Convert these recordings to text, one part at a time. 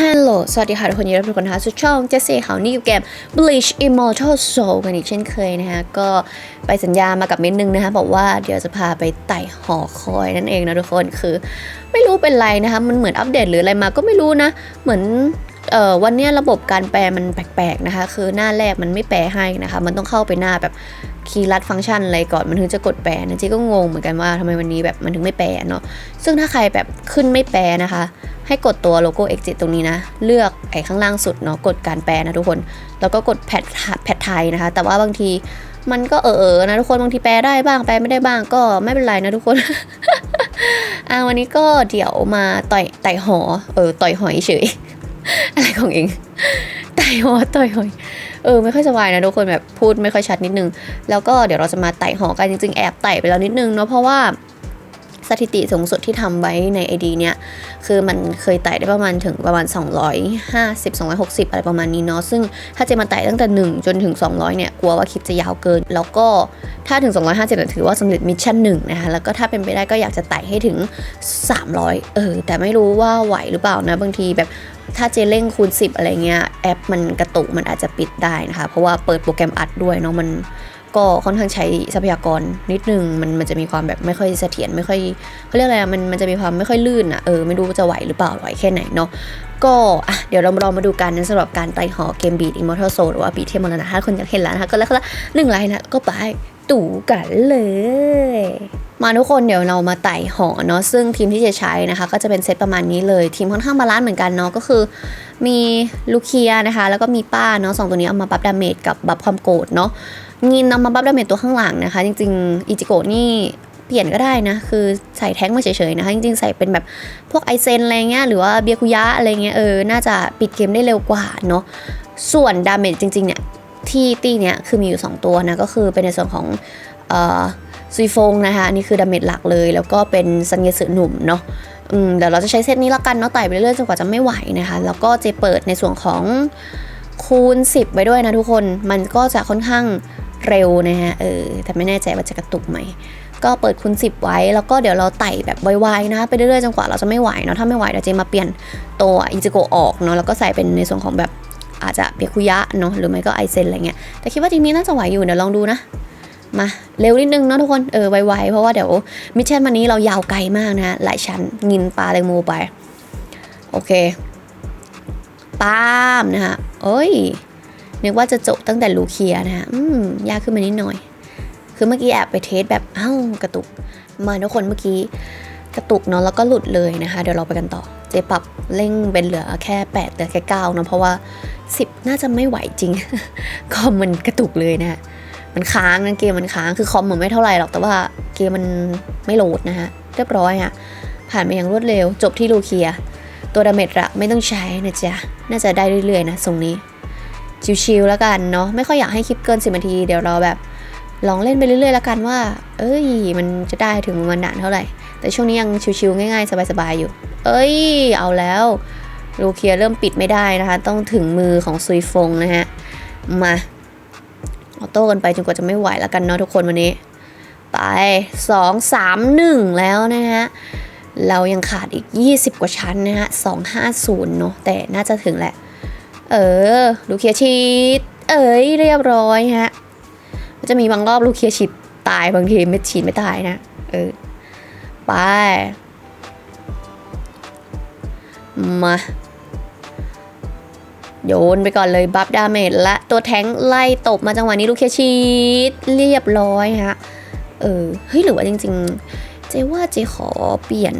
ฮัลโหล สวัสดีค่ะทุกคนยินดีต้อนรับทุกคนนะคะสู่ช่องเจสซี่เขานี่อยู่เกม Bleach Immortal Soul กันอีกเช่นเคยนะคะ ก็ไปสัญญามากับเม้นนึงนะคะ บอกว่าเดี๋ยวจะพาไปไต่หอคอยนั่นเองนะทุกคน คือไม่รู้เป็นไรนะคะ มันเหมือนอัปเดตหรืออะไรมาก็ไม่รู้นะ เหมือนเอ่อวันนี้ระบบการแปลมันแปลกๆนะคะ คือหน้าแรกมันไม่แปลให้นะคะ มันต้องเข้าไปหน้าแบบคีย์ลัดฟังก์ชันอะไรก่อนมันถึงจะกดแปลนะจ๊ก็งงเหมือนกันว่าทำไมวันนี้แบบมันถึงไม่แปลเนาะซึ่งถ้าใครแบบขึ้นไม่แปลนะคะ ให้กดตัวโลโก้ exit ตรงนี้นะ เลือกไอ้ข้างล่างสุดเนาะกดการแปลนะทุกคน แล้วก็กดแพทแพทไทยนะคะ แต่ว่าบางทีมันก็เออๆนะทุกคนบางทีแปลได้บ้างแปลไม่ได้บ้างก็ไม่เป็นไรนะทุกคนอ่าวันนี้ก็เดี๋ยวมาต่อยไต่หอเออต่อยหอยเฉยอะไรของเองไต่หอต่อยหอยเออไม่ค่อยสบายนะทุกคนแบบพูดไม่ค่อยชัดนิดนึง แล้วก็เดี๋ยวเราจะมาไต่หอกันจริงๆแอบไต่ไปแล้วนิดนึงเนาะเพราะว่า สถิติสูงสุดที่ทำไว้ใน ID เนี้ยคือมันเคยไต่ได้ประมาณถึงประมาณ 250 260 อะไรประมาณนี้เนาะซึ่งถ้าเจะมาไต่ตั้งแต่ 1 จนถึง 200 เนี่ยกลัวว่าคลิปจะยาวเกิน แล้วก็ถ้าถึง 250ถือว่าสำเร็จมิชชั่นหนึ่งนะคะแล้วก็ถ้าเป็นไปได้ก็อยากจะไต่ให้ถึง 300 เออ แต่ไม่รู้ว่าไหวหรือเปล่านะบางทีแบบถ้าเจเร่งคูณ 10 อะไรเงี้ยแอปมันกระตุกมันอาจจะปิดได้นะคะ เพราะว่าเปิดโปรแกรมอัดด้วยเนาะมัน ก็ค่อนข้างใช้ทรัพยากรนิดนึงมันมันจะมีความแบบไม่ค่อยเสถียรไม่ค่อยเขาเรียกอะไรอะมันมันจะมีความไม่ค่อยลื่นอะเออไม่รู้จะไหวหรือเปล่าไหวแค่ไหนเนาะก็อะเดี๋ยวเราลองมาดูกันนะสำหรับการไต่หอเกมบีดอิมมอร์ทัลโซหรือว่าบีเทมมรณะถ้าคนอยากเห็นแล้วนะคะก็แล้วก็หนึ่งไลน์นะก็ไปตู่กันเลย มาทุกคนเดี๋ยวเรามาไต่หอเนาะซึ่งทีมที่จะใช้นะคะ ก็จะเป็นเซตประมาณนี้เลย ทีมค่อนข้างบาลานซ์เหมือนกันเนาะก็คือ มีลูเคียนะคะ แล้วก็มีป้าเนาะสองตัวนี้เอามาบัฟดาเมจกับบัฟความโกรธเนาะ งินเอามาบัฟดาเมจตัวข้างหลังนะคะ จริงๆอิจิโกะนี่เปลี่ยนก็ได้นะ คือใส่แท้งมาเฉยๆนะคะ จริงๆ ใส่เป็นแบบพวกไอเซนอะไรเงี้ยหรือว่าเบียคุยะอะไรเงี้ยเออ น่าจะปิดเกมได้เร็วกว่าเนาะส่วนดาเมจจริงๆเนี่ยที่ตีเนี้ยคือมีอยู่ 2 ตัวนะ ก็คือเป็นในส่วนของซุยฟงนะคะอันนี่คือดาเมจหลักเลย แล้วก็เป็นซันเยสึหนุ่มเนาะเดี๋ยวเราจะใช้เซตนี้ละกันเนาะไต่ไปเรื่อยๆจนกว่าจะไม่ไหวนะคะ แล้วก็จะเปิดในส่วนของคูณ 10ไว้ด้วยนะทุกคนมันก็จะค่อนข้าง เร็วนะฮะ เออ แต่ไม่แน่ใจว่าจะกระตุกไหม ก็เปิดคูณ10 ไว้ แล้วก็เดี๋ยวเราไต่แบบไวๆนะ ไปเรื่อยๆ จนกว่าเราจะไม่ไหวเนาะ ถ้าไม่ไหวเดี๋ยวเจมาเปลี่ยนตัวอิจิโกออกเนาะ แล้วก็ใส่เป็นในส่วนของแบบอาจจะเปียคุยะเนาะ หรือไม่ก็ไอเซนอะไรเงี้ย แต่คิดว่าทีมนี้น่าจะไหวอยู่ เดี๋ยวลองดูนะ มาเร็วนิดนึงเนาะทุกคน เออไวๆ เพราะว่าเดี๋ยวมิชชั่นวันนี้เรายาวไกลมากนะหลายชั้นงินปลาแตงโมไป โอเคปามนะฮะโอ้ย นึกว่าจะจบตั้งแต่ลูเคียนะฮะอืมยากขึ้นมานิดหน่อย คือเมื่อกี้แอบไปเทสแบบเอ้ากระตุก มาทุกคนเมื่อกี้กระตุกเนาะแล้วก็หลุดเลยนะคะ เดี๋ยวเราไปกันต่อ เจปรับเร่งเป็นเหลือแค่ 8 เหลือแค่9เนาะเพราะว่า 10 น่าจะไม่ไหวจริง คอมมันกระตุกเลยนะฮะมันค้างนะเกมมันค้างคือคอมมันไม่เท่าไหร่หรอกแต่ว่าเกมมันไม่โหลดนะฮะเรียบร้อยอะผ่านไปอย่างรวดเร็ว จบที่ลูเคีย ตัวดาเมจละไม่ต้องใช้นะจ๊ะ น่าจะได้เรื่อยๆนะทรงนี้ ชิวๆแล้วกันเนาะไม่ค่อยอยากให้คลิปเกินสินาที เดี๋ยวเราแบบลองเล่นไปเรื่อยๆแล้วกันว่า เอ้ย มันจะได้ถึงมันนานเท่าไหร่ แต่ช่วงนี้ยังชิวๆง่ายๆ สบายๆอยู่ เอ้ย เอาแล้วลูเคียเริ่มปิดไม่ได้นะคะ ต้องถึงมือของซุยฟงนะฮะ มาออโต้กันไปจนกว่าจะไม่ไหวแล้วกันเนาะทุกคนวันนี้ ไป 2 3 1 แล้วนะฮะ เรายังขาดอีก 20 กว่าชั้นนะฮะ 250 เนาะแต่น่าจะถึงแหละ เออ ลูกเคียชีดเอ้ย เรียบร้อยฮะ มันจะมีบางรอบลูกเคียฉีดตายบางทีไม่ฉีดไม่ตายนะ เออ ไป มา โยนไปก่อนเลยบัฟดาเมจและตัวแทงไล่ตบมาจังหวะนี้ลูกเคชีดเรียบร้อยฮะ เออ เฮ้ย หรือว่าจริง ๆ เจว่าเจขอเปลี่ยน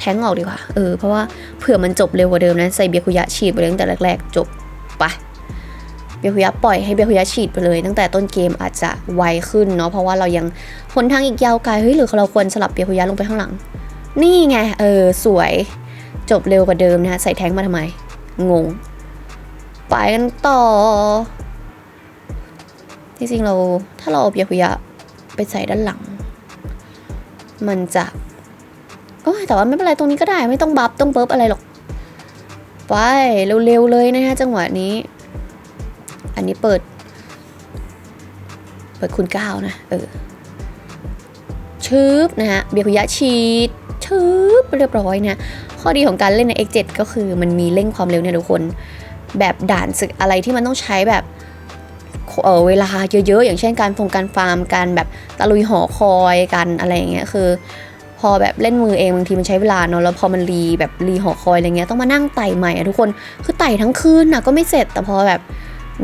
แทงออกดีกว่า เออ เพราะว่าเผื่อมันจบเร็วกว่าเดิมนะ ใส่เบียคุยะฉีดไปเลยตั้งแต่แรก ๆ จบไปเบียคุยะปล่อยให้เบียคุยะฉีดไปเลย ตั้งแต่ต้นเกมอาจจะไวขึ้นเนาะ เพราะว่าเรายังหนทางอีกยาวไกล เฮ้ย หรือเราควรสลับเบียคุยะลงไปข้างหลัง นี่ไง เออ สวย จบเร็วกว่าเดิมนะใส่แทงมาทำไม งง ไปกันต่อ จริงๆเรา ถ้าเราเอาเปียคุยะไปใส่ด้านหลัง มันจะ แต่ว่าไม่เป็นไรตรงนี้ก็ได้ไม่ต้องบัฟต้องเบิบอะไรหรอก ไปเร็วๆเลยนะฮะจังหวะนี้ อันนี้เปิด เปิดคูณเก้านะเออชืบนะฮะเบียคุยะชีดชืบเรียบร้อยนะข้อดีของการเล่นใน X7 ก็คือมันมีเร่งความเร็วเนี่ยทุกคน แบบด่านศึกอะไรที่มันต้องใช้แบบเออเวลาเยอะๆ อย่างเช่นการฟงการฟาร์ม การแบบตะลุยหอคอยกันอะไรอย่างเงี้ยคือ พอแบบเล่นมือเองบางทีมันใช้เวลาเนอะแล้วพอมันรีแบบรีหอคอยอะไรเงี้ยต้องมานั่งไต่ใหม่อะทุกคนคือไต่ทั้งคืนนะก็ไม่เสร็จ แต่พอแบบ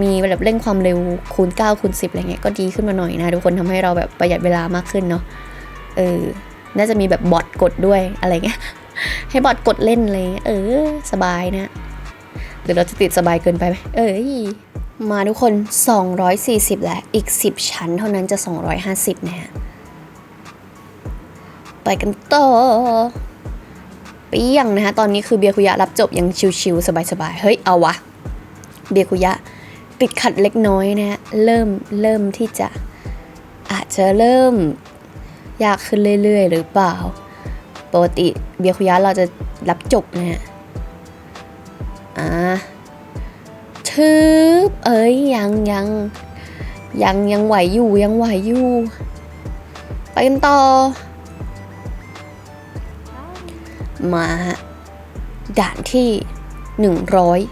มีแบบเร่งความเร็วคูณ9คูณ10อะไรเงี้ยก็ดีขึ้นมาหน่อยนะทุกคนทำให้เราแบบประหยัดเวลามากขึ้นเนาะเออน่าจะมีแบบบอทกดด้วยอะไรเงี้ยให้บอทกดเล่นเลย เออ สบายนะหรือเราจะติดสบายเกินไปไหมเอ้ยมาทุกคน 240แหละอีก 10 ชั้นเท่านั้นจะ 250นะฮะ ไปกันต่อเปียงนะคะตอนนี้คือเบียคุยะรับจบยังชิวๆสบายๆ เฮ้ย เอาวะ เบียคุยะติดขัดเล็กน้อยนะฮะเริ่มเริ่มที่จะอาจจะเริ่มยากขึ้นเรื่อยๆ หรือเปล่า ปกติเบียคุยะเราจะรับจบนะฮะอ่าทึบเอ้ยยังยังยังยังไหวอยู่ยังไหวอยู่ ไปกันต่อ มาด่านที่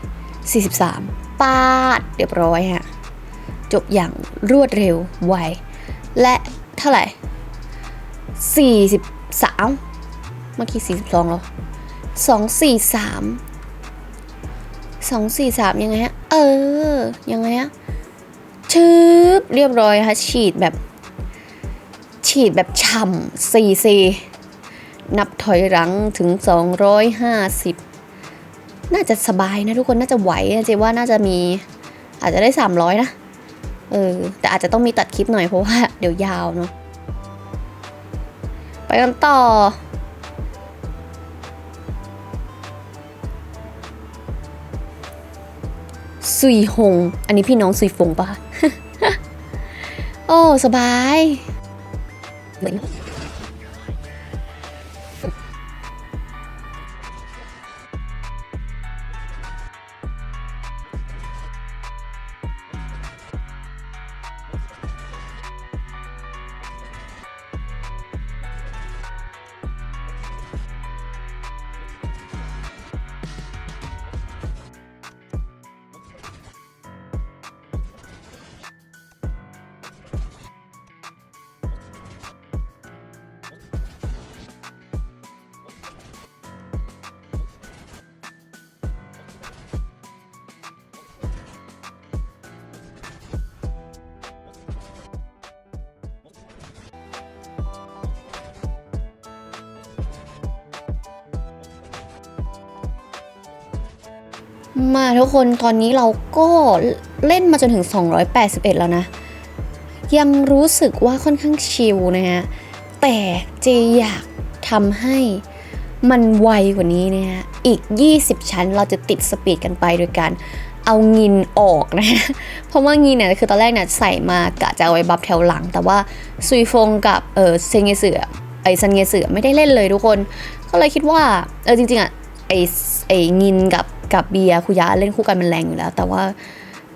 143 ปาดเรียบร้อยฮะ จบอย่างรวดเร็วไว และเท่าไหร่ 43 เมื่อกี้ 42แล้ว243 243 ยังไงฮะ เออ ยังไงฮะชืบเรียบร้อยฮะฉีดแบบ ฉีดแบบฉ่ำซีซี นับถอยหลังถึง 250 น่าจะสบายนะทุกคนน่าจะไหวเจว่าน่าจะมีอาจจะได้ 300 นะ เออ แต่อาจจะต้องมีตัดคลิปหน่อยเพราะว่าเดี๋ยวยาวเนาะไปกันต่อซุยหง อันนี้พี่น้องซุยฟงปะโอ้ สบายเหมือน มาทุกคนตอนนี้เราก็เล่นมาจนถึง 281 แล้วนะ ยังรู้สึกว่าค่อนข้างชิลนะฮะ แต่เจอยากทำให้มันไวกว่านี้นะฮะ อีก 20 ชั้นเราจะติดสปีดกันไปโดยการเอางินออกนะ เพราะว่างินเนี่ยคือตอนแรกเนี่ยใส่มากะจะเอาไว้บัฟแถวหลัง แต่ว่าซุยฟงกับเออเซงเงเสือไอซันเงเสือไม่ได้เล่นเลยทุกคน ก็เลยคิดว่าเออจริงๆอะไอไองินกับ กับเบียร์คุยะเล่นคู่กันมันแรงอยู่แล้ว แต่ว่า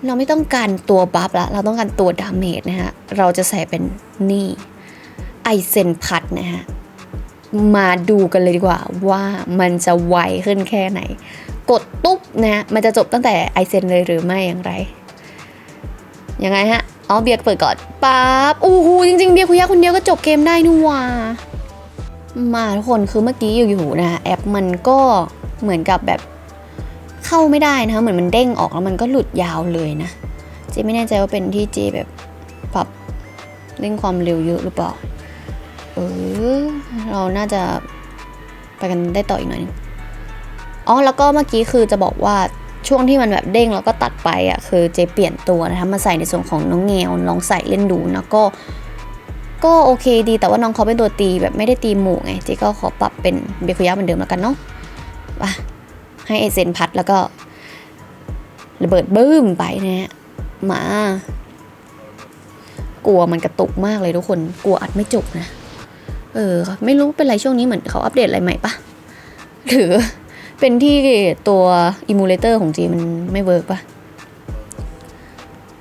เราไม่ต้องการตัวบัฟละเราต้องการตัวดาเมจนะฮะ เราจะใส่เป็นนี่ไอเซนพัดนะฮะ มาดูกันเลยดีกว่าว่ามันจะไวขึ้นแค่ไหน กดตุ๊บนะฮะ มันจะจบตั้งแต่ไอเซนเลยหรือไม่อย่างไร ยังไงฮะอ๋อเบียร์เปิดก่อนปั๊บอู้หูจริงๆ เบียร์คุยะคนเดียวก็จบเกมได้นี่ว่ามาทุกคนคือเมื่อกี้อยู่ๆนะแอปมันก็เหมือนกับแบบ เข้าไม่ได้นะคะเหมือนมันเด้งออกแล้วมันก็หลุดยาวเลยนะเจไม่แน่ใจว่าเป็นที่เจแบบปรับเร่งความเร็วเยอะหรือเปล่าเออเราน่าจะไปกันได้ต่ออีกหน่อยนึงอ๋อแล้วก็เมื่อกี้คือจะบอกว่าช่วงที่มันแบบเด้งแล้วก็ตัดไปอะคือเจเปลี่ยนตัวนะคะมาใส่ในส่วนของน้องเงวลองใส่เล่นดูนะก็ ก็โอเคดีแต่ว่าน้องเขาเป็นตัวตีแบบไม่ได้ตีหมู่ไงเจก็ขอปรับเป็นเบคุยะเหมือนเดิมแล้วกันเนาะไป ให้ไอเซนพัดแล้วก็ระเบิดบึ้มไปนะฮะมากลัวมันกระตุกมากเลยทุกคนกลัวอัดไม่จบนะ เออ ไม่รู้เป็นไรช่วงนี้เหมือนเขาอัปเดตอะไรใหม่ปะหรือเป็นที่ตัวอิมูเลเตอร์ของจีมันไม่เวิร์กปะ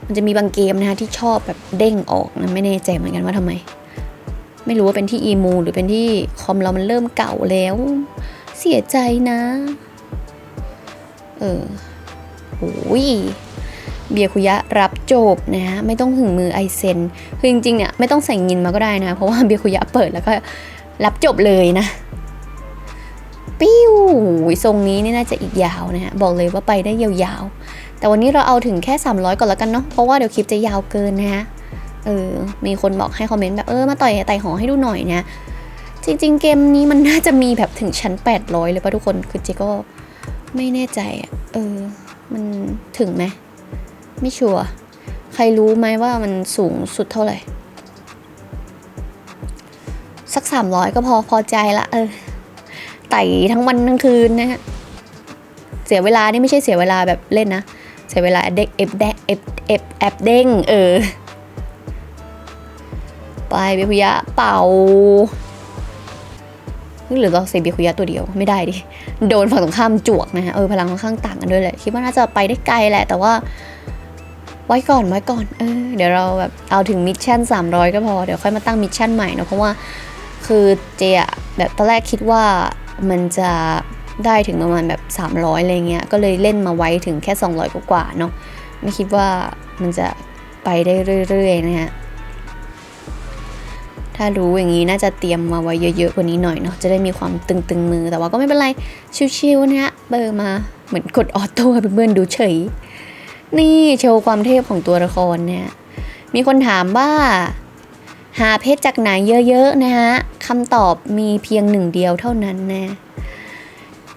มันจะมีบางเกมนะคะที่ชอบแบบเด้งออกนะไม่แน่ใจเหมือนกันว่าทำไม ไม่รู้ว่าเป็นที่อีมูหรือเป็นที่คอมเรามันเริ่มเก่าแล้ว เสียใจนะ เออโอ้ยเบียคุยะรับจบนะฮะไม่ต้องถึงมือไอเซนคือจริงๆเนี่ยไม่ต้องใส่เงินมาก็ได้นะ เพราะว่าเบียคุยะเปิดแล้วก็รับจบเลยนะ ปิ้วทรงนี้นี่น่าจะอีกยาวนะฮะบอกเลยว่าไปได้ยาวๆ แต่วันนี้เราเอาถึงแค่ 300 ก่อนแล้วกันเนาะเพราะว่าเดี๋ยวคลิปจะยาวเกินนะฮะเออมีคนบอกให้คอมเมนต์แบบเออมาต่อยไต่หอให้ดูหน่อยนะจริงๆเกมนี้มันน่าจะมีแบบถึงชั้น 800 เลยป่ะทุกคนคือเจก็ ไม่แน่ใจอะเออ มันถึงไหม ไม่ชัวร์ ใครรู้ไหมว่ามันสูงสุดเท่าไหร่ สัก300ก็พอพอใจละ เออ ไต่ทั้งวันทั้งคืนนะฮะ เสียเวลานี่ไม่ใช่เสียเวลาแบบเล่นนะ เสียเวลาเด็กเอฟแดกเอฟเอฟแอปเด้ง เออ ไปเบียร์คุยะเป่า หรือเราเซบีคุยะตัวเดียวไม่ได้ดิ โดนฝั่งตรงข้ามจวกนะฮะ เออ พลังค่อนข้างต่างกันด้วยแหละ คิดว่าน่าจะไปได้ไกลแหละ แต่ว่า ไว้ก่อนไว้ก่อน เออ เดี๋ยวเราแบบเอาถึงมิชชั่น 300 ก็พอ เดี๋ยวค่อยมาตั้งมิชชั่นใหม่เนอะเพราะว่าคือเจอะแบบตอนแรกคิดว่ามันจะได้ถึงประมาณแบบ 300อะไรเงี้ย ก็เลยเล่นมาไว้ถึงแค่ 200 กว่าเนาะ ไม่คิดว่ามันจะไปได้เรื่อยๆนะฮะ ถ้ารู้อย่างนี้น่าจะเตรียมมาไว้เยอะๆกว่านี้หน่อยเนาะจะได้มีความตึงๆมือ แต่ว่าก็ไม่เป็นไรชิวๆนะฮะเบอร์มาเหมือนกดออโต้เพื่อนๆดูเฉย นี่โชว์ความเทพของตัวละครเนี่ยมีคนถามว่า หาเพชรจากไหนเยอะๆนะฮะคำตอบมีเพียงหนึ่งเดียวเท่านั้นนะ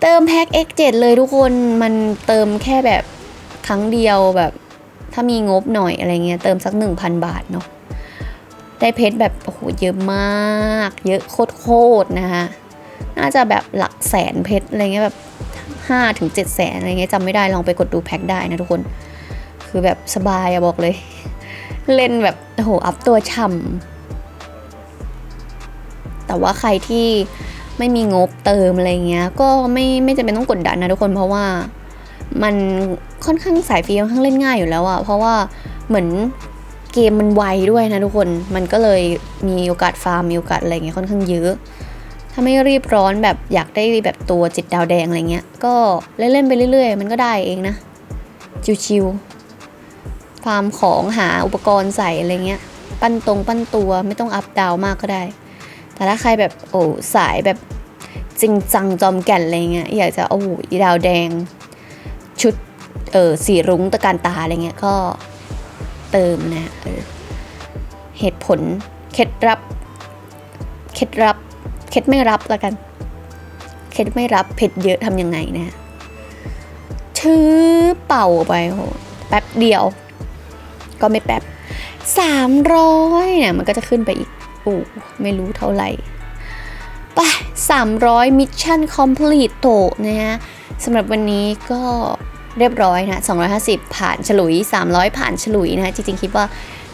เติมแพ็ก X7 เลยทุกคนมันเติมแค่แบบครั้งเดียวแบบ ถ้ามีงบหน่อยอะไรเงี้ยเติมสัก 1,000 บาทเนาะ ได้เพชรแบบโอ้โหเยอะมาก เยอะโคตรๆนะฮะน่าจะแบบหลักแสนเพชรอะไรเงี้ยแบบ5ถึง7แสนอะไรเงี้ยจำไม่ได้ลองไปกดดูแพ็คได้นะทุกคน คือแบบสบายอะบอกเลย เล่นแบบโอ้โหอัพตัวช่ำแต่ว่าใครที่ไม่มีงบเติมอะไรเงี้ยก็ไม่ไม่จำเป็นต้องกดดันนะทุกคนเพราะว่ามันค่อนข้างสายฟรีค่อนข้างเล่นง่ายอยู่แล้วอะเพราะว่าเหมือน เกมมันไวด้วยนะทุกคน มันก็เลยมีโอกาสฟาร์มมีโอกาสอะไรเงี้ยค่อนข้างเยอะ ถ้าไม่รีบร้อนแบบอยากได้แบบตัวจิตดาวแดงอะไรเงี้ย ก็เล่นๆไปเรื่อยๆ มันก็ได้เองนะ ชิวๆฟาร์มของหาอุปกรณ์ใส่อะไรเงี้ย ปั้นตรงปั้นตัวไม่ต้องอัพดาวมากก็ได้ แต่ถ้าใครแบบโอ้สายแบบจริงจังจอมแก่นอะไรเงี้ยอยากจะโอ้ดาวแดง ชุดเออสีรุ้งตะการตาอะไรเงี้ยก็ เติมนะเออเหตุผลเคล็ดลับเคล็ดลับเคล็ดไม่รับละกันเคล็ดไม่รับเผ็ดเยอะทำยังไงนะถือเป่าไปโหแป๊บเดียว ก็ไม่แป๊บสามร้อยเนี่ยมันก็จะขึ้นไปอีกอู้ไม่รู้เท่าไหร่ไปสามร้อยมิชชั่นคอมพลีทโตนะฮะสำหรับวันนี้ก็ เรียบร้อยนะ 250 ผ่านฉลุย 300 ผ่านฉลุยนะฮะจริงๆ คิดว่า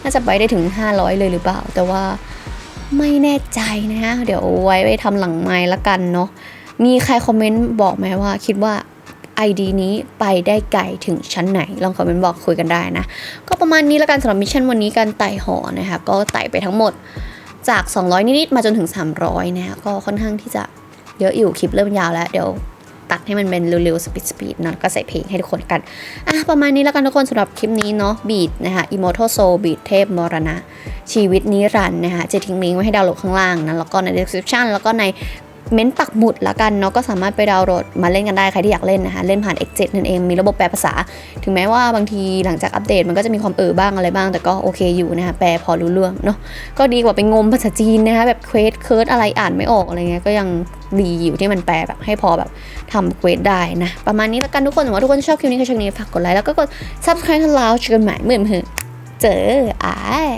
น่าจะไปได้ถึง 500 เลยหรือเปล่า แต่ว่าไม่แน่ใจนะฮะ เดี๋ยวไว้ไปทำหลังไม้ละกันเนาะ มีใครคอมเมนต์บอกไหมว่าคิดว่า ID นี้ไปได้ไกลถึงชั้นไหน ลองคอมเมนต์บอกคุยกันได้นะ ก็ประมาณนี้ล้วกันสำหรับมิชชั่นวันนี้การไต่หอนะคะ ก็ไต่ไปทั้งหมดจาก 200 นิดๆ มาจนถึง 300 นะคะก็ค่อนข้างที่จะเยอะอยู่คลิปเริ่มยาวแล้วเดี๋ยว ตัดให้มันเป็นเร็วๆสปีดสปีดๆเนาะก็ใส่เพลงให้ทุกคนกันอะประมาณนี้แล้วกันทุกคนสำหรับคลิปนี้เนาะบีดนะคะอิโมทโซบีดเทพมรณะชีวิตนิรันดร์นะคะจะทิ้งลิงก์ไว้ให้ดาวน์โหลดข้างล่างนะแล้วก็ใน description แล้วก็ใน เม้นต์ปักหมุดละกันเนาะก็สามารถไปดาวน์โหลดมาเล่นกันได้ใครที่อยากเล่นนะคะเล่นผ่าน X7 นั่นเองมีระบบแปลภาษา ถึงแม้ว่าบางทีหลังจากอัปเดตมันก็จะมีความเออบ้างอะไรบ้าง แต่ก็โอเคอยู่นะคะแปลพอรู้เรื่องเนาะก็ดีกว่าไปงมภาษาจีนนะคะแบบเควสเคิร์ดอะไรอ่านไม่ออกอะไรเงี้ยก็ยังดีอยู่ที่มันแปลแบบให้พอแบบทำเควสได้นะประมาณนี้ละกันทุกคนหวังว่าทุกคนชอบคลิปนี้ก็ช่องนี้ฝากกดไลค์แล้วก็กด subscribe ให้เราเจอกันใหม่เมื่อเมื่อเจออ้าย